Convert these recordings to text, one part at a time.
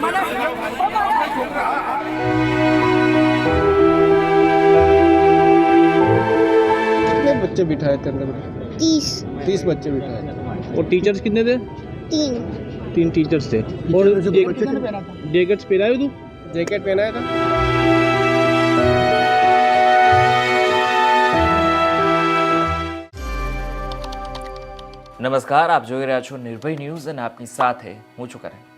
कितने बच्चे बिठाए थे अंदर तीस। तीस बच्चे बिठाए और टीचर्स कितने थे? तीन। तीन टीचर्स थे। और जैकेट्स तो पहनाए तू? जैकेट पहनाया था? નમસ્કાર આપ જોઈ રહ્યા છો નિર્ભય ન્યૂઝ અને આપની સાથે હું છું કરણ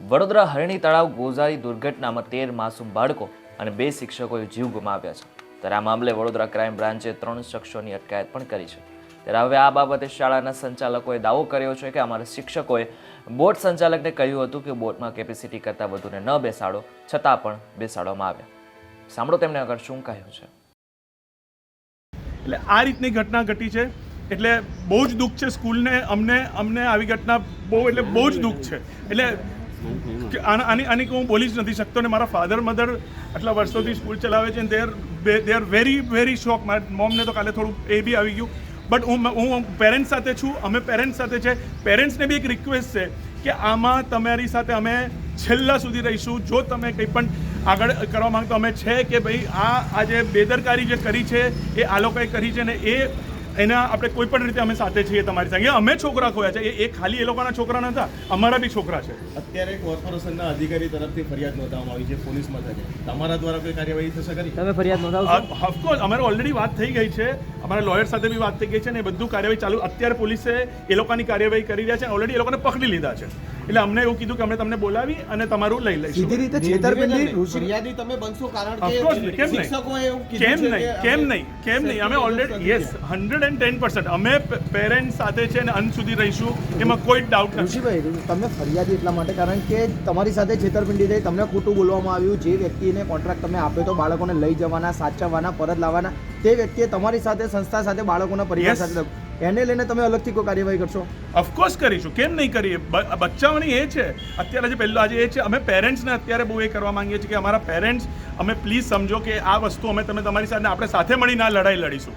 વડોદરા હરણી તળાવ ગોઝારી દુર્ઘટનામાં તેર માસૂમ બાળકો અને બે શિક્ષકોએ જીવ ગુમાવ્યા છે. ત્યારે આ મામલે વડોદરા ક્રાઇમ બ્રાન્ચે ત્રણ શખ્સોની અટકાયત પણ કરી છે. ત્યારે હવે આ બાબતે શાળાના સંચાલકોએ દાવો કર્યો છે કે અમારા શિક્ષકોએ બોટ સંચાલકને કહ્યું હતું કે બોટમાં કેપેસિટી કરતાં વધુને ન બેસાડો, છતાં પણ બેસાડવામાં આવ્યા. સાંભળો તેમણે આગળ શું કહ્યું છે. એટલે આ રીતની ઘટના ઘટી છે. એટલે બહુ જ દુઃખ છે સ્કૂલને અમને અમને આવી ઘટના બહુ, એટલે બહુ જ દુઃખ છે. એટલે કે આની આની હું બોલી જ નથી શકતો ને મારા ફાધર મધર આટલા વર્ષોથી સ્કૂલ ચલાવે છે there they are very very shock મારા મોમને તો કાલે થોડું એ બી આવી ગયું. બટ હું હું પેરેન્ટ્સ સાથે છું, અમે પેરેન્ટ્સ સાથે છે. પેરેન્ટ્સને બી એક રિક્વેસ્ટ છે કે આમાં તમારી સાથે અમે છેલ્લા સુધી રહીશું. જો તમે કંઈ પણ આગળ કરવા માંગતો અમે છે કે ભાઈ આ આ જે બેદરકારી જે કરી છે, એ આ લોકોએ કરી છે ને એ એના આપણે કોઈ પણ રીતે અમે સાથે છીએ તમારી સાથે અમે છોકરા ખોયા છે. એ- એ ખાલી એ લોકોના છોકરા નતા અમારા બી છોકરા છે. અત્યારે કોર્પોરેશનના અધિકારી તરફથી ફરિયાદ નોંધવામાં આવી છે પોલીસ મથકે. તમારા દ્વારા કોઈ કાર્યવાહી થશે ખરી? તમે ફરિયાદ નોંધાવશો ઓફકોર્સ અમારે ઓલરેડી વાત થઈ ગઈ છે. અમારા લોયર સાથે બી વાત થઈ ગઈ છે ને એ બધું કાર્યવાહી ચાલુ. અત્યારે પોલીસે એ લોકોની કાર્યવાહી કરી રહ્યા છે ઓલરેડી એ લોકોને પકડી લીધા છે. એટલે અમને એવું કીધું કે અમે તમને બોલાવી અને તમારું લઈ લઈશું. સીધી રીતે છેતરપિંડી ફરિયાદી તમે બનશો કારણ કે કેમ નહીં? શિક્ષકોએ એવું કેમ નહીં કેમ નહીં કેમ નહીં? અમે already yes hundred and ten percent અમે પેરેન્ટ્સ સાથે છે અને અંત સુધી રહીશું એમાં કોઈ ડાઉટ નથી. ઋષિભાઈ તમે ફરિયાદી એટલા માટે કારણ કે તમારી સાથે છેતરપિંડી થઈ તમને ખોટું બોલવામાં આવ્યું જે વ્યક્તિને કોન્ટ્રાક્ટ તમે આપ્યો તો બાળકોને લઈ જવાના સાચવવાના પરત લાવવાના તે વ્યક્તિએ તમારી સાથે સંસ્થા સાથે બાળકોના પરિવાર સાથે એને લઈને તમે અલગથી કોઈ કાર્યવાહી કરશો? ઓફકોર્સ કરીશું. કેમ નહીં કરીએ? બચ્ચાઓની એ છે. અત્યારે જે પહેલું, આજે એ છે, અમે પેરેન્ટ્સને અત્યારે બહુ એ કરવા માંગીએ છીએ કે અમારા પેરેન્ટ્સ અમે પ્લીઝ સમજો કે આ વસ્તુ અમે તમે તમારી સાથે, આપણે સાથે મળીને આ લડાઈ લડીશું.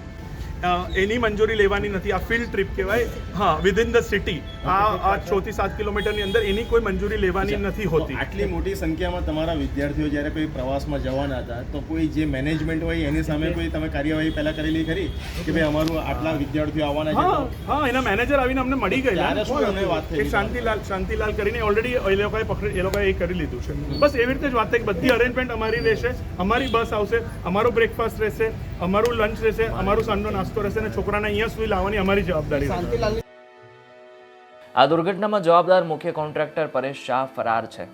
એની મંજૂરી લેવાની નથી. આ ફિલ્ડ ટ્રીપ કહેવાય. હા વિધિન ધ સિટી આ આ છ થી સાત કિલોમીટરની અંદર એની કોઈ મંજૂરી લેવાની નથી હોતી. આટલી મોટી સંખ્યામાં તમારા વિદ્યાર્થીઓ જ્યારે કોઈ પ્રવાસમાં જવાના હતા તો કોઈ જે મેનેજમેન્ટ હોય એની સામે કોઈ તમે કાર્યવાહી પહેલા કરેલી ખરી? કે ભાઈ અમારું આટલા વિદ્યાર્થીઓ આવવાના છે હા એના મેનેજર આવીને અમને મળી ગયેલા. વાત એક શાંતિલાલ શાંતિલાલ કરીને ઓલરેડી એ લોકોએ પકડી એ લોકોએ એ કરી લીધું છે. બસ એવી રીતે જ વાત થઈ. બધી અરેન્જમેન્ટ અમારી રહેશે. અમારી બસ આવશે. અમારો બ્રેકફાસ્ટ રહેશે. અમારું લંચ રહેશે અમારું સાંજનો નાસ્તો રહેશે અને છોકરાને અહીંયા સુધી લાવવાની અમારી જવાબદારી રહેશે. આ દુર્ઘટનામાં જવાબદાર મુખ્ય કોન્ટ્રાક્ટર પરેશ શાહ ફરાર છે.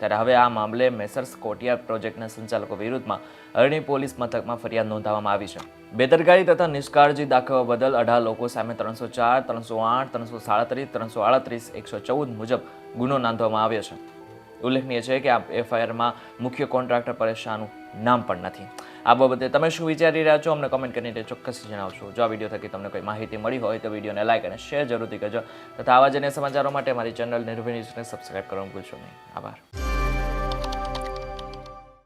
ત્યારે હવે આ મામલે મેસર્સ કોટિયાર પ્રોજેક્ટના સંચાલકો વિરુદ્ધમાં અરણી પોલીસ મથકમાં ફરિયાદ નોંધાવવામાં આવી છે. બેદરકારી તથા નિષ્કાળજી દાખવવા બદલ અઢાર લોકો સામે ત્રણસો ચાર ત્રણસો આઠ ત્રણસો સાડત્રીસ ત્રણસો આડત્રીસ એકસો ચૌદ મુજબ ગુનો નોંધવામાં આવ્યો છે. ઉલ્લેખનીય છે કે આ એફઆઈઆરમાં મુખ્ય કોન્ટ્રાક્ટર પરેશ શાહનું નામ પણ નથી. આ બાબતે તમે શું વિચારી રહ્યા છો, અમને કમેન્ટ કરીને ચોક્કસ જણાવશો. જો આ વીડિયો થકી તમને કોઈ માહિતી મળી હોય, તો વિડીયોને લાઈક અને શેર જરૂરથી કરજો. તથા આવા જ સમાચારો માટે મારી ચેનલ નિર્ભય ન્યૂઝને સબસ્ક્રાઈબ કરવાનું ભૂલશો નહીં. આભાર.